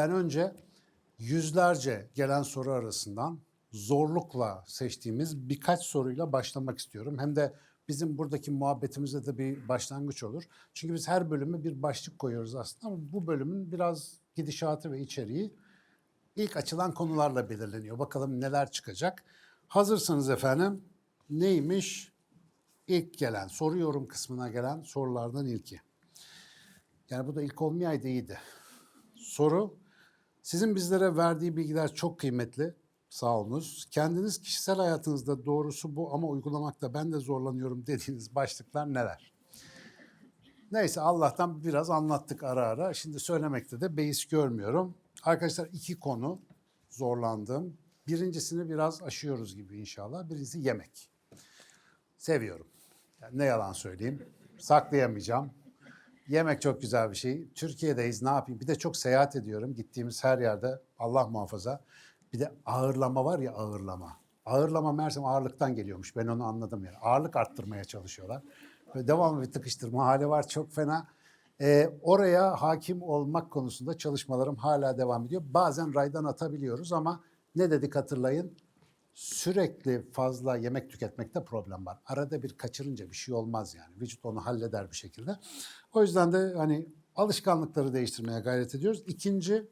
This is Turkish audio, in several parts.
Ben önce yüzlerce gelen soru arasından zorlukla seçtiğimiz birkaç soruyla başlamak istiyorum. Hem de bizim buradaki muhabbetimize de bir başlangıç olur. Çünkü biz her bölüme bir başlık koyuyoruz aslında ama bu bölümün biraz gidişatı ve içeriği ilk açılan konularla belirleniyor. Bakalım neler çıkacak. Hazırsanız efendim neymiş? İlk gelen, soru yorum kısmına gelen sorulardan ilki. Yani bu da ilk olmayaydı iyiydi. Soru, sizin bizlere verdiği bilgiler çok kıymetli. Sağ olunuz. Kendiniz kişisel hayatınızda doğrusu bu ama uygulamakta ben de zorlanıyorum dediğiniz başlıklar neler? Neyse Allah'tan biraz anlattık ara ara. Şimdi söylemekte de beis görmüyorum. Arkadaşlar iki konu zorlandım. Birincisini biraz aşıyoruz gibi inşallah. Birincisi yemek. Seviyorum. Yani ne yalan söyleyeyim. Saklayamayacağım. Yemek çok güzel bir şey. Türkiye'deyiz ne yapayım? Bir de çok seyahat ediyorum. Gittiğimiz her yerde Allah muhafaza. Bir de ağırlama var ya ağırlama. Ağırlama meğersem ağırlıktan geliyormuş. Ben onu anladım yani. Ağırlık arttırmaya çalışıyorlar. Böyle devamlı bir tıkıştırma hali var çok fena. Ee, oraya hakim olmak konusunda çalışmalarım hala devam ediyor. Bazen raydan atabiliyoruz ama ne dedik hatırlayın? Sürekli fazla yemek tüketmekte problem var. Arada bir kaçırınca bir şey olmaz yani. Vücut onu halleder bir şekilde. O yüzden de hani alışkanlıkları değiştirmeye gayret ediyoruz. İkinci,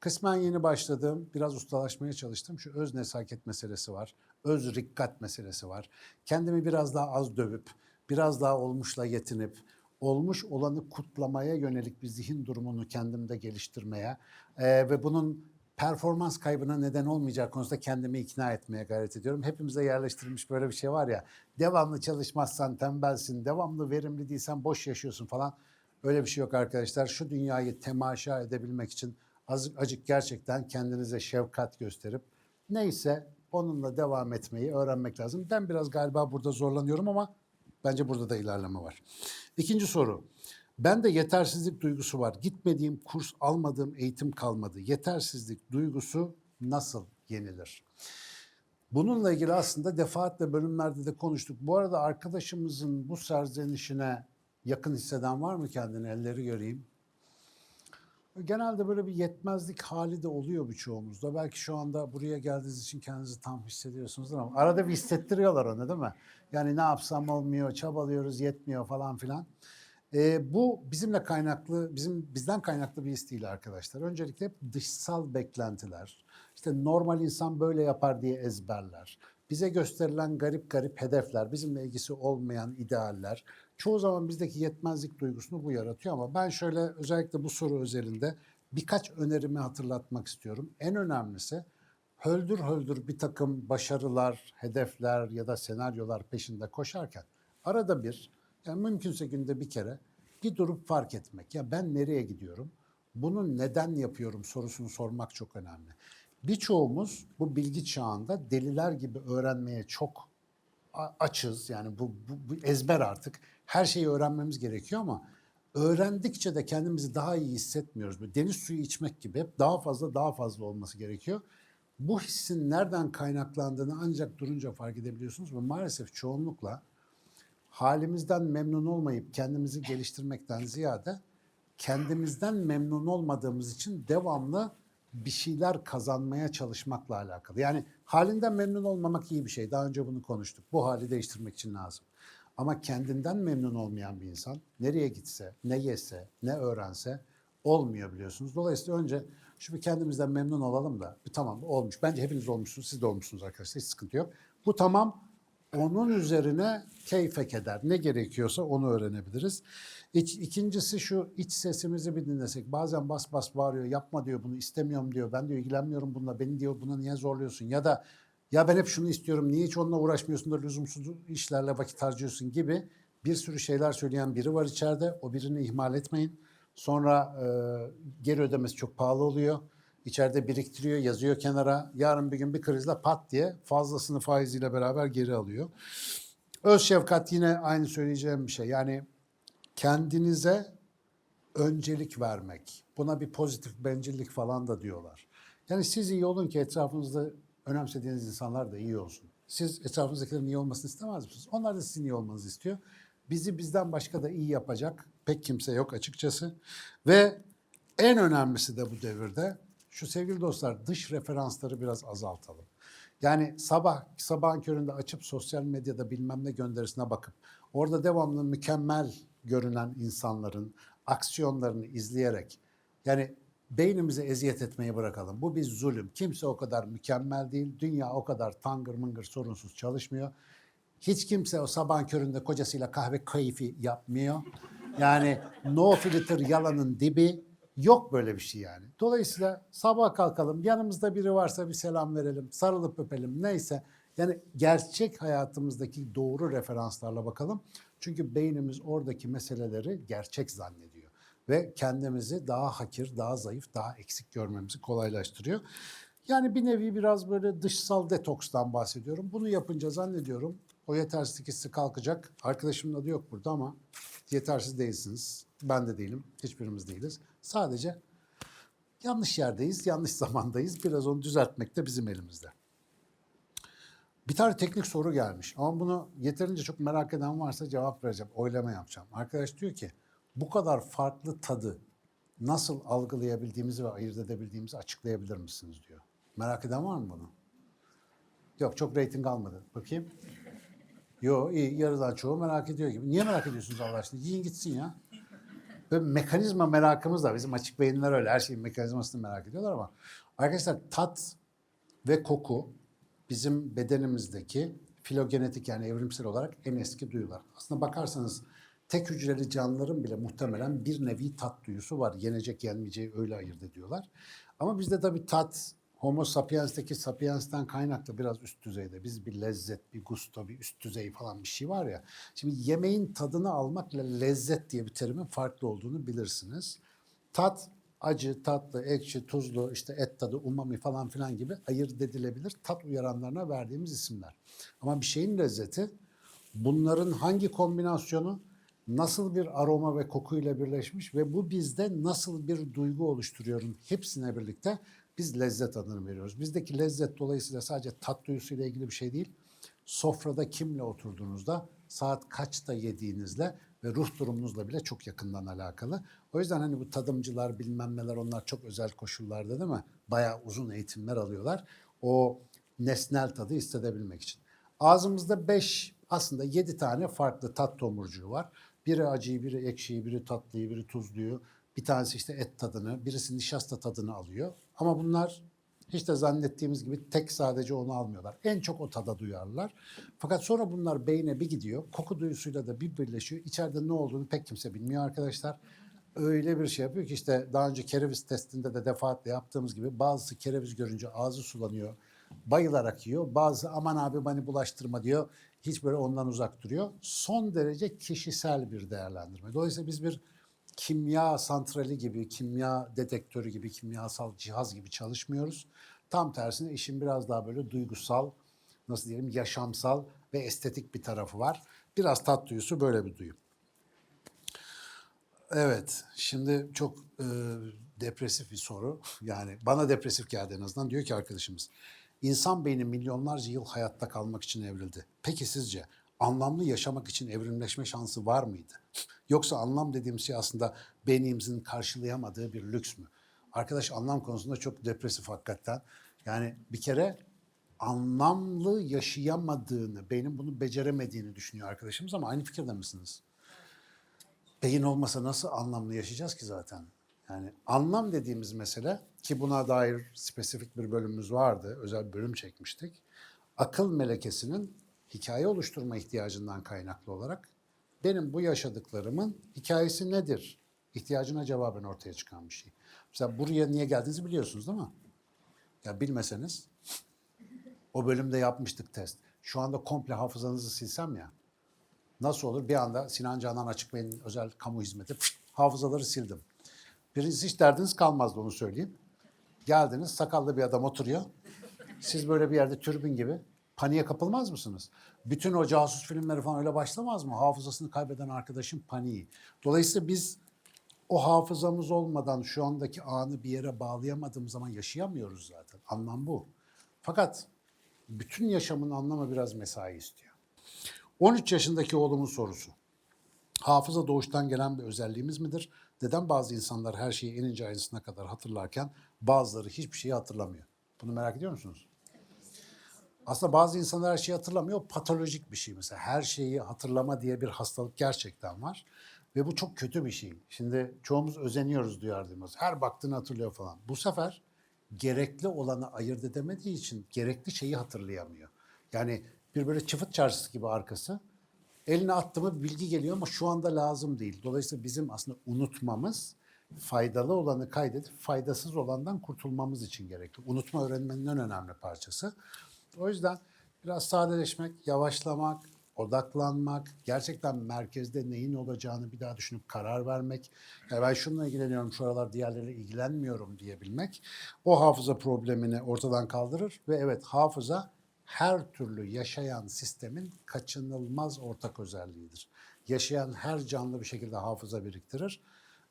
kısmen yeni başladığım, biraz ustalaşmaya çalıştım. Şu öz nesaket meselesi var. Öz rikkat meselesi var. Kendimi biraz daha az dövüp, biraz daha olmuşla yetinip, olmuş olanı kutlamaya yönelik bir zihin durumunu kendimde geliştirmeye eee, ve bunun performans kaybına neden olmayacak konusunda kendimi ikna etmeye gayret ediyorum. Hepimize yerleştirilmiş böyle bir şey var ya, devamlı çalışmazsan tembelsin, devamlı verimli değilsen boş yaşıyorsun falan. Öyle bir şey yok arkadaşlar. Şu dünyayı temaşa edebilmek için azıcık acık gerçekten kendinize şefkat gösterip neyse onunla devam etmeyi öğrenmek lazım. Ben biraz galiba burada zorlanıyorum ama bence burada da ilerleme var. İkinci soru. Ben de yetersizlik duygusu var. Gitmediğim kurs, almadığım eğitim kalmadı. Yetersizlik duygusu nasıl yenilir? Bununla ilgili aslında defaatle bölümlerde de konuştuk. Bu arada arkadaşımızın bu serzenişine yakın hisseden var mı kendini? Elleri göreyim. Genelde böyle bir yetmezlik hali de oluyor birçoğumuzda. Belki şu anda buraya geldiğiniz için kendinizi tam hissediyorsunuzdur ama arada bir hissettiriyorlar onu değil mi? Yani ne yapsam olmuyor, çabalıyoruz, yetmiyor falan filan. Ee, bu bizimle kaynaklı, bizim bizden kaynaklı bir değil arkadaşlar. Öncelikle dışsal beklentiler. İşte normal insan böyle yapar diye ezberler. Bize gösterilen garip garip hedefler, bizimle ilgisi olmayan idealler. Çoğu zaman bizdeki yetmezlik duygusunu bu yaratıyor ama ben şöyle özellikle bu soru özelinde birkaç önerimi hatırlatmak istiyorum. En önemlisi höldür höldür bir takım başarılar, hedefler ya da senaryolar peşinde koşarken arada bir yani mümkünse günde bir kere bir durup fark etmek. Ya ben nereye gidiyorum? Bunu neden yapıyorum sorusunu sormak çok önemli. Birçoğumuz bu bilgi çağında deliler gibi öğrenmeye çok açız. Yani bu, bu, bu ezber artık. Her şeyi öğrenmemiz gerekiyor ama öğrendikçe de kendimizi daha iyi hissetmiyoruz. Böyle deniz suyu içmek gibi hep daha fazla daha fazla olması gerekiyor. Bu hissin nereden kaynaklandığını ancak durunca fark edebiliyorsunuz ve maalesef çoğunlukla halimizden memnun olmayıp kendimizi geliştirmekten ziyade kendimizden memnun olmadığımız için devamlı bir şeyler kazanmaya çalışmakla alakalı. Yani halinden memnun olmamak iyi bir şey. Daha önce bunu konuştuk. Bu hali değiştirmek için lazım. Ama kendinden memnun olmayan bir insan nereye gitse, ne yese, ne öğrense olmuyor biliyorsunuz. Dolayısıyla önce şu bir kendimizden memnun olalım da bir tamam olmuş. Bence hepiniz olmuşsunuz, siz de olmuşsunuz arkadaşlar. Hiç sıkıntı yok. Bu tamam onun üzerine keyfek eder. Ne gerekiyorsa onu öğrenebiliriz. İç, ikincisi şu iç sesimizi bir dinlesek. Bazen bas bas bağırıyor. Yapma diyor bunu istemiyorum diyor. Ben diyor ilgilenmiyorum bununla. Beni diyor buna niye zorluyorsun? Ya da ya ben hep şunu istiyorum. Niye hiç onunla uğraşmıyorsun da lüzumsuz işlerle vakit harcıyorsun gibi bir sürü şeyler söyleyen biri var içeride. O birini ihmal etmeyin. Sonra e, geri ödemesi çok pahalı oluyor. İçeride biriktiriyor, yazıyor kenara. Yarın bir gün bir krizle pat diye fazlasını faiziyle beraber geri alıyor. Öz şefkat yine aynı söyleyeceğim bir şey. Yani kendinize öncelik vermek. Buna bir pozitif bencillik falan da diyorlar. Yani siz iyi olun ki etrafınızda önemsediğiniz insanlar da iyi olsun. Siz etrafınızdakilerin iyi olmasını istemez misiniz? Onlar da sizin iyi olmanızı istiyor. Bizi bizden başka da iyi yapacak pek kimse yok açıkçası. Ve En önemlisi de bu devirde şu sevgili dostlar dış referansları biraz azaltalım. Yani sabah sabahın köründe açıp sosyal medyada bilmem ne gönderisine bakıp orada devamlı mükemmel görünen insanların aksiyonlarını izleyerek yani beynimize eziyet etmeyi bırakalım. Bu bir zulüm. Kimse o kadar mükemmel değil. Dünya o kadar tangır mıngır sorunsuz çalışmıyor. Hiç kimse o sabahın köründe kocasıyla kahve keyfi yapmıyor. Yani no filter yalanın dibi yok böyle bir şey yani. Dolayısıyla sabah kalkalım yanımızda biri varsa bir selam verelim, sarılıp öpelim neyse. Yani gerçek hayatımızdaki doğru referanslarla bakalım. Çünkü beynimiz oradaki meseleleri gerçek zannediyor. Ve kendimizi daha hakir, daha zayıf, daha eksik görmemizi kolaylaştırıyor. Yani bir nevi biraz böyle dışsal detokstan bahsediyorum. Bunu yapınca zannediyorum o yetersizlik hissi kalkacak. Arkadaşımın adı yok burada ama yetersiz değilsiniz. Ben de değilim. Hiçbirimiz değiliz. Sadece yanlış yerdeyiz, yanlış zamandayız. Biraz onu düzeltmek de bizim elimizde. Bir tane teknik soru gelmiş ama bunu yeterince çok merak eden varsa cevap vereceğim. Oylama yapacağım. Arkadaş diyor ki bu kadar farklı tadı nasıl algılayabildiğimizi ve ayırt edebildiğimizi açıklayabilir misiniz diyor. Merak eden var mı bunu? Yok çok reyting almadı. Bakayım. Yo iyi yarıdan çoğu merak ediyor gibi. Niye merak ediyorsunuz Allah aşkına? Yiyin gitsin ya. Böyle mekanizma merakımız da bizim açık beyinler öyle her şeyin mekanizmasını merak ediyorlar ama arkadaşlar tat ve koku bizim bedenimizdeki filogenetik yani evrimsel olarak en eski duyular. Aslında bakarsanız tek hücreli canlıların bile muhtemelen bir nevi tat duyusu var. Yenecek yenmeyeceği öyle ayırt ediyorlar. Ama bizde tabii tat Homo sapiens'teki sapiens'ten kaynaklı biraz üst düzeyde. Biz bir lezzet, bir gusto, bir üst düzey falan bir şey var ya. Şimdi yemeğin tadını almakla lezzet diye bir terimin farklı olduğunu bilirsiniz. Tat acı, tatlı, ekşi, tuzlu, işte et tadı, umami falan filan gibi ayırt edilebilir tat uyaranlarına verdiğimiz isimler. Ama bir şeyin lezzeti bunların hangi kombinasyonu nasıl bir aroma ve kokuyla birleşmiş ve bu bizde nasıl bir duygu oluşturuyorum hepsine birlikte biz lezzet adını veriyoruz. Bizdeki lezzet dolayısıyla sadece tat duyusuyla ilgili bir şey değil. Sofrada kimle oturduğunuzda, saat kaçta yediğinizle ve ruh durumunuzla bile çok yakından alakalı. O yüzden hani bu tadımcılar bilmem neler onlar çok özel koşullarda değil mi? Bayağı uzun eğitimler alıyorlar. O nesnel tadı hissedebilmek için. Ağzımızda beş aslında yedi tane farklı tat tomurcuğu var. Biri acıyı, biri ekşiyi, biri tatlıyı, biri tuzluyu. Bir tanesi işte et tadını, birisi nişasta tadını alıyor. Ama bunlar hiç de zannettiğimiz gibi tek sadece onu almıyorlar. En çok o tada duyarlar. Fakat sonra bunlar beyne bir gidiyor. Koku duyusuyla da bir birleşiyor. İçeride ne olduğunu pek kimse bilmiyor arkadaşlar. Öyle bir şey yapıyor ki işte daha önce kereviz testinde de defaatle yaptığımız gibi bazısı kereviz görünce ağzı sulanıyor. Bayılarak yiyor. Bazı aman abi beni bulaştırma diyor. Hiç böyle ondan uzak duruyor. Son derece kişisel bir değerlendirme. Dolayısıyla biz bir kimya santrali gibi, kimya detektörü gibi, kimyasal cihaz gibi çalışmıyoruz. Tam tersine işin biraz daha böyle duygusal, nasıl diyelim yaşamsal ve estetik bir tarafı var. Biraz tat duyusu böyle bir duyu. Evet, şimdi çok e, depresif bir soru. Yani bana depresif geldi en azından. Diyor ki arkadaşımız, insan beyni milyonlarca yıl hayatta kalmak için evrildi. Peki sizce anlamlı yaşamak için evrimleşme şansı var mıydı? Yoksa anlam dediğim şey aslında beynimizin karşılayamadığı bir lüks mü? Arkadaş anlam konusunda çok depresif hakikaten. Yani bir kere anlamlı yaşayamadığını, beynin bunu beceremediğini düşünüyor arkadaşımız ama aynı fikirde misiniz? Beyin olmasa nasıl anlamlı yaşayacağız ki zaten? Yani anlam dediğimiz mesele ki buna dair spesifik bir bölümümüz vardı, özel bir bölüm çekmiştik. Akıl melekesinin hikaye oluşturma ihtiyacından kaynaklı olarak benim bu yaşadıklarımın hikayesi nedir? İhtiyacına cevaben ortaya çıkan bir şey. Mesela buraya niye geldiğinizi biliyorsunuz değil mi? Ya bilmeseniz o bölümde yapmıştık test. Şu anda komple hafızanızı silsem ya nasıl olur? Bir anda Sinan Canan Açık Bey'in özel kamu hizmeti fışt, hafızaları sildim. Birincisi hiç derdiniz kalmazdı onu söyleyeyim. Geldiniz sakallı bir adam oturuyor. Siz böyle bir yerde türbün gibi paniğe kapılmaz mısınız? Bütün o casus filmleri falan öyle başlamaz mı? Hafızasını kaybeden arkadaşın paniği. Dolayısıyla biz o hafızamız olmadan şu andaki anı bir yere bağlayamadığımız zaman yaşayamıyoruz zaten. Anlam bu. Fakat bütün yaşamın anlamı biraz mesai istiyor. 13 yaşındaki oğlumun sorusu. Hafıza doğuştan gelen bir özelliğimiz midir? Neden bazı insanlar her şeyi en ince ayrıntısına kadar hatırlarken bazıları hiçbir şeyi hatırlamıyor? Bunu merak ediyor musunuz? Aslında bazı insanlar her şeyi hatırlamıyor. Patolojik bir şey mesela. Her şeyi hatırlama diye bir hastalık gerçekten var. Ve bu çok kötü bir şey. Şimdi çoğumuz özeniyoruz duyardığımız. Her baktığını hatırlıyor falan. Bu sefer gerekli olanı ayırt edemediği için gerekli şeyi hatırlayamıyor. Yani bir böyle çıfıt çarşısı gibi arkası. Eline attı mı bilgi geliyor ama şu anda lazım değil. Dolayısıyla bizim aslında unutmamız faydalı olanı kaydedip faydasız olandan kurtulmamız için gerekli. Unutma öğrenmenin en önemli parçası. O yüzden biraz sadeleşmek, yavaşlamak, odaklanmak, gerçekten merkezde neyin olacağını bir daha düşünüp karar vermek. Yani ben şununla ilgileniyorum, şu aralar diğerleriyle ilgilenmiyorum diyebilmek. O hafıza problemini ortadan kaldırır ve evet hafıza her türlü yaşayan sistemin kaçınılmaz ortak özelliğidir. Yaşayan her canlı bir şekilde hafıza biriktirir.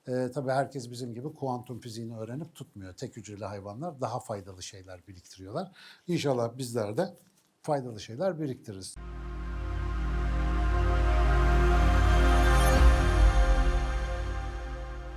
Ee, tabii herkes bizim gibi kuantum fiziğini öğrenip tutmuyor. Tek hücreli hayvanlar daha faydalı şeyler biriktiriyorlar. İnşallah bizler de faydalı şeyler biriktiririz.